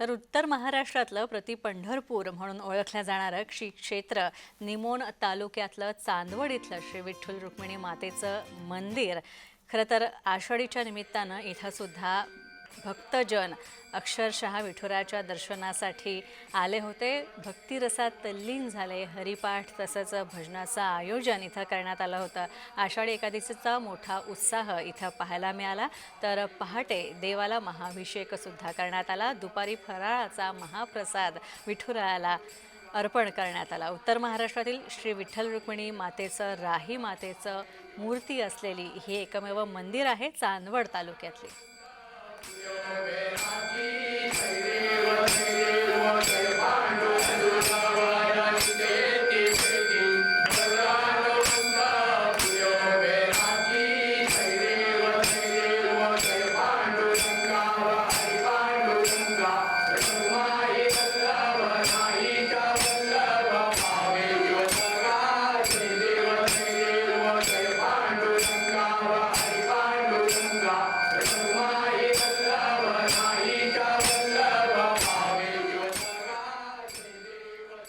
तर उत्तर महाराष्ट्रातलं प्रति पंढरपूर म्हणून ओळखलं जाणारं श्री क्षेत्र निमोण तालुक्यातलं चांदवड इथलं श्री विठ्ठल रुक्मिणी मातेचं मंदिर. खरं तर आषाढीच्या निमित्तानं इथं सुद्धा भक्तजन अक्षरशः विठुराच्या दर्शनासाठी आले होते. भक्तिरसात तल्लीन झाले. हरिपाठ तसंच भजनाचं आयोजन इथं करण्यात आलं होतं. आषाढी एकादशीचा मोठा उत्साह इथं पाहायला मिळाला. तर पहाटे देवाला महाभिषेकसुद्धा करण्यात आला. दुपारी फराळाचा महाप्रसाद विठुरायाला अर्पण करण्यात आला. उत्तर महाराष्ट्रातील श्री विठ्ठल रुक्मिणी मातेचं राही मातेचं मूर्ती असलेली ही एकमेव मंदिर आहे चांदवड तालुक्यातली. Yo me aquí.